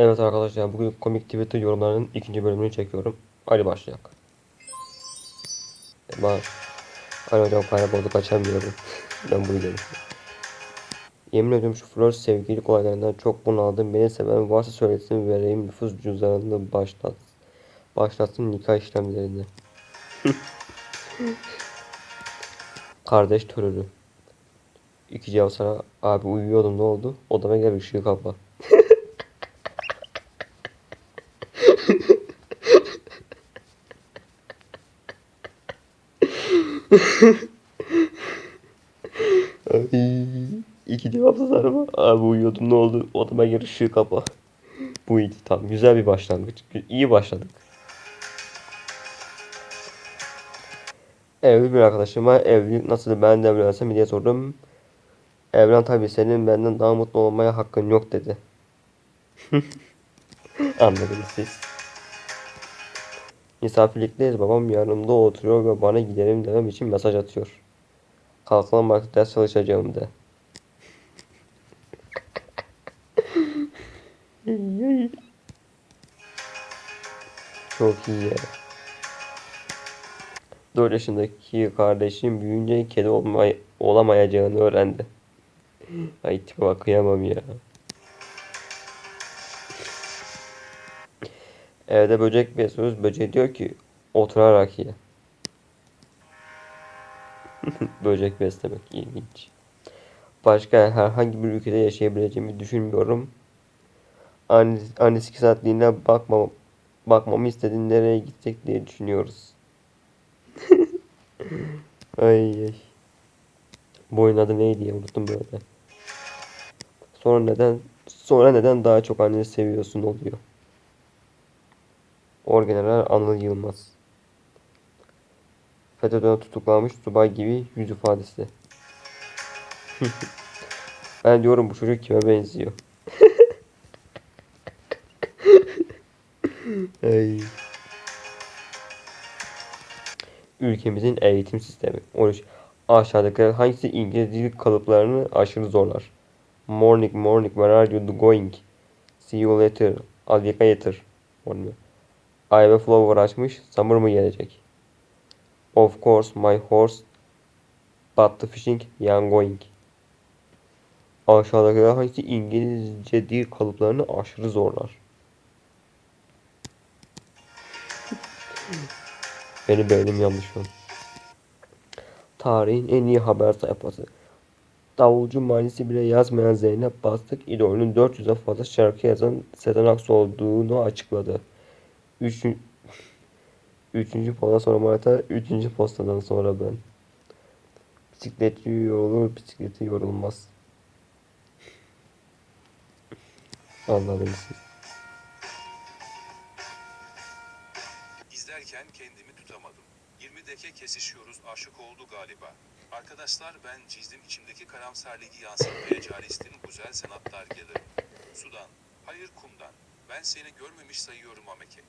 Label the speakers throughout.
Speaker 1: Evet arkadaşlar bugün komik Twitter yorumlarının ikinci bölümünü çekiyorum. Hadi başlayalım. Bak. Ali hocam kayboldu kaçamıyorum. ben bunu dedim. Yemin ediyorum şu flört sevgililik olaylarından çok bunaldım. Beni seven varsa söylesin vereyim nüfus cüzdanını başlat. Başlatsın nikah işlemlerini. Kardeş törörü. İki cevap sana abi uyuyordum ne oldu? Odama gel ışığı kapa. Ay, iki cevapsız araba. Abi uyuyordum ne oldu? Odama gel ışığı kapa. Bu iyiydi tamam. Güzel bir başlangıç. İyi başladık. Evli bir arkadaşım var. Evlilik nasıl ben de evlensem diye sordum. Evlen tabii senin benden daha mutlu olmaya hakkın yok dedi. Anladınız siz. Misafirlikteyiz. Babam yanımda oturuyor ve bana gidelim demem için mesaj atıyor. Kalkalım artık ders çalışacağım de. Çok iyi ya. 4 yaşındaki kardeşim büyüyünce kedi olmay olamayacağını öğrendi. Ay tipe bak kıyamam ya. Evde böcek besliyoruz. Böcek diyor ki oturarak ye. böcek beslemek ilginç. Başka herhangi bir ülkede yaşayabileceğimi düşünmüyorum. Annesi, iki saatliğine bakma, bakmamı istedi nereye gitsek diye düşünüyoruz. ay ay. Bu oyunun adı neydi ya unuttum böyle. Sonra neden sonra neden daha çok anneni seviyorsun oluyor. Orgeneral Anıl Yılmaz. FETÖ'den tutuklanmış subay gibi yüz ifadesi. ben diyorum bu çocuk kime benziyor. Ay. Ülkemizin eğitim sistemi. 13. Aşağıdakiler hangisi İngiliz dil kalıplarını aşırı zorlar? Morning, morning, where are you going? See you later, I'll be later. Olmuyor. I have a flower açmış, summer mı gelecek? Of course, my horse, but the fishing, young going. Aşağıdakiler hangisi İngilizce dil kalıplarını aşırı zorlar? Benim beynim yanlış şu. Tarihin en iyi haber sayfası. Davulcu manisi bile yazmayan Zeynep Bastık idolünün 400'e fazla şarkı yazan Sezen Aksu olduğunu açıkladı. Üçüncü, üçüncü posta sonra Marta, üçüncü postadan sonra ben. Bisikletçi yorulur, bisikleti yorulmaz. Anladınız siz.
Speaker 2: İzlerken kendimi tutamadım. 20 deke kesişiyoruz aşık oldu galiba. Arkadaşlar ben çizdim içimdeki karamsarlığı yansıtmaya calistim güzel sanatlar gelir. Sudan, hayır kumdan. Ben seni görmemiş sayıyorum Ameke.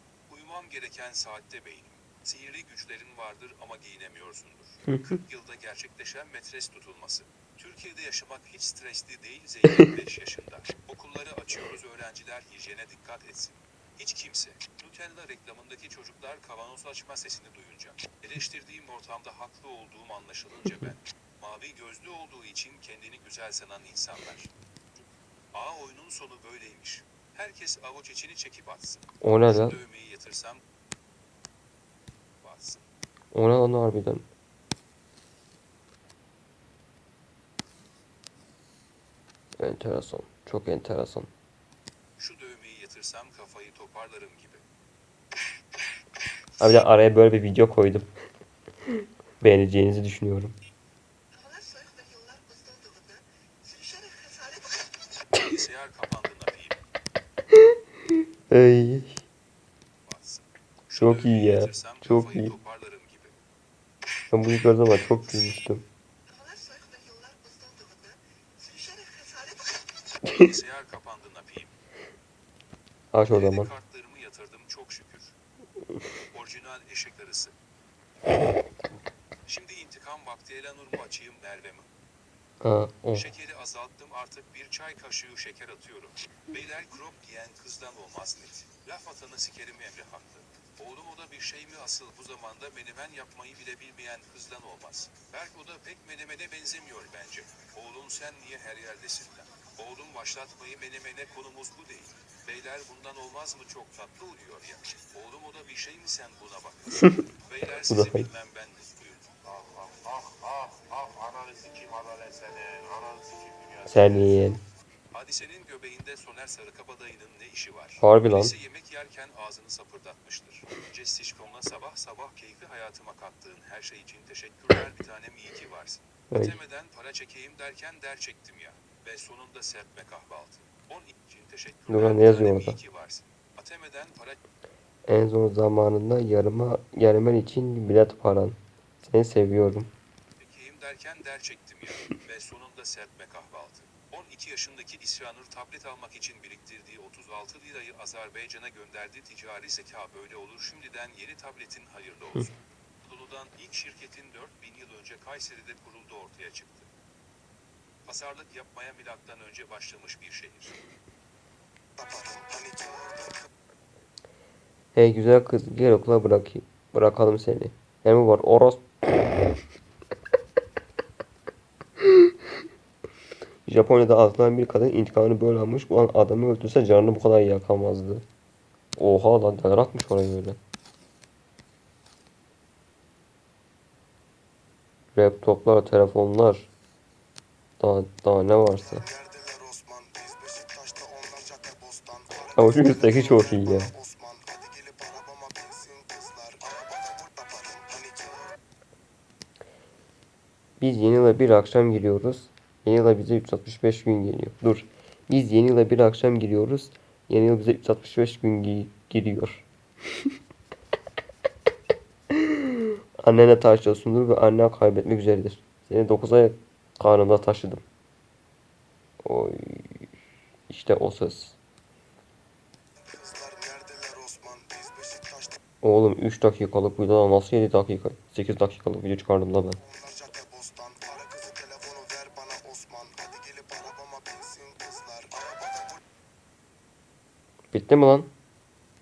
Speaker 2: Uyumam gereken saatte beynim. Sihirli güçlerin vardır ama giyinemiyorsundur. 40 yılda gerçekleşen metres tutulması. Türkiye'de yaşamak hiç stresli değil Zeynep 5 yaşında. Okulları açıyoruz öğrenciler hijyene dikkat etsin. Hiç kimse, Nutella reklamındaki çocuklar kavanoz açma sesini duyunca, eleştirdiğim ortamda haklı olduğum anlaşılınca ben, mavi gözlü olduğu için kendini güzel sanan insanlar. A oyunun sonu böyleymiş. Herkes avuç içini çekip atsın.
Speaker 1: O ne lan?
Speaker 2: Dövmeyi yatırsam, batsın.
Speaker 1: O ne lan harbiden? Enteresan. Çok enteresan.
Speaker 2: Şu dövmeyi yatırsam kafayı toparlarım gibi.
Speaker 1: Abi de araya böyle bir video koydum. Beğeneceğinizi düşünüyorum.
Speaker 3: Soğuk
Speaker 1: Ay. Çok iyi ya, çok iyi. Ben bunu gördüm ama çok gülmüştüm.
Speaker 2: Bilgisayar kapandığında piyim.
Speaker 1: Aç o zaman.
Speaker 2: kartlarımı yatırdım çok şükür. Orijinal eşek arısı. Şimdi intikam vakti Elanur mu açayım Merve mi?
Speaker 1: Ha, o.
Speaker 2: Şekeri azalttım artık bir çay kaşığı şeker atıyorum. Beyler crop giyen kızdan olmaz net. Laf atanı sikerim Emre haklı. Oğlum o da bir şey mi asıl bu zamanda menemen yapmayı bile bilmeyen kızdan olmaz. Berk o da pek menemene benzemiyor bence. Oğlum sen niye her yerdesin lan? Oğlum başlatmayı menemene konumuz bu değil. Beyler bundan olmaz mı çok tatlı oluyor ya. Oğlum o da bir şey mi sen buna bak. Beyler sizi bilmem
Speaker 4: Senin.
Speaker 2: Hadisenin göbeğinde Soner Sarıkabadayı'nın ne işi var?
Speaker 1: Harbi lan.
Speaker 2: Birisi yemek yerken ağzını sapırdatmıştır. Cestişkom'la sabah sabah keyifli hayatıma kattığın her şey için teşekkürler bir tanem iyi ki varsın.
Speaker 1: Ay.
Speaker 2: Ötemeden para çekeyim derken der çektim ya. Ve sonunda serpme kahvaltı. 10 için teşekkürler
Speaker 1: Dur ne yazıyor orada?
Speaker 2: iyi ki varsın. Atemeden para
Speaker 1: En zor zamanında yarıma gelmen için bilet paran. Seni seviyorum.
Speaker 2: Derken der çektim ya. Ve sonunda serpme kahvaltı. 12 yaşındaki İsyanur tablet almak için biriktirdiği 36 lirayı Azerbaycan'a gönderdi. Ticari zeka böyle olur. Şimdiden yeni tabletin hayırlı olsun. Lulu'dan ilk şirketin 4000 yıl önce Kayseri'de kuruldu ortaya çıktı. Pazarlık yapmaya milattan önce başlamış bir şehir.
Speaker 1: Hey güzel kız gel okula bırakayım. Bırakalım seni. Ne mi var? Oros. Japonya'da atılan bir kadın intikamını böyle almış. Ulan adamı öldürse canını bu kadar yakamazdı. Oha lan neler atmış oraya öyle. Laptoplar, telefonlar. Daha, daha ne varsa. Ama şu üstteki çok iyi ya. Biz yeni yıla bir akşam giriyoruz. Yeni yıla bize 365 gün geliyor. Dur. Biz yeni yıla bir akşam giriyoruz. Yeni yıl bize 365 gün gi- giriyor. Annene taşıyorsundur ve annen kaybetmek üzeredir. Seni 9 ay karnımda taşıdım. Oy. İşte o söz. Oğlum 3 dakikalık videoda nasıl 7 dakika? 8 dakikalık video çıkardım da ben. Bitti mi lan?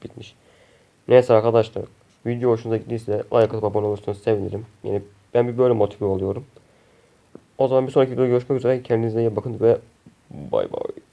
Speaker 1: Bitmiş. Neyse arkadaşlar. Video hoşunuza gittiyse like atıp abone olursanız sevinirim. Yani ben bir böyle motive oluyorum. O zaman bir sonraki videoda görüşmek üzere. Kendinize iyi bakın ve bay bay.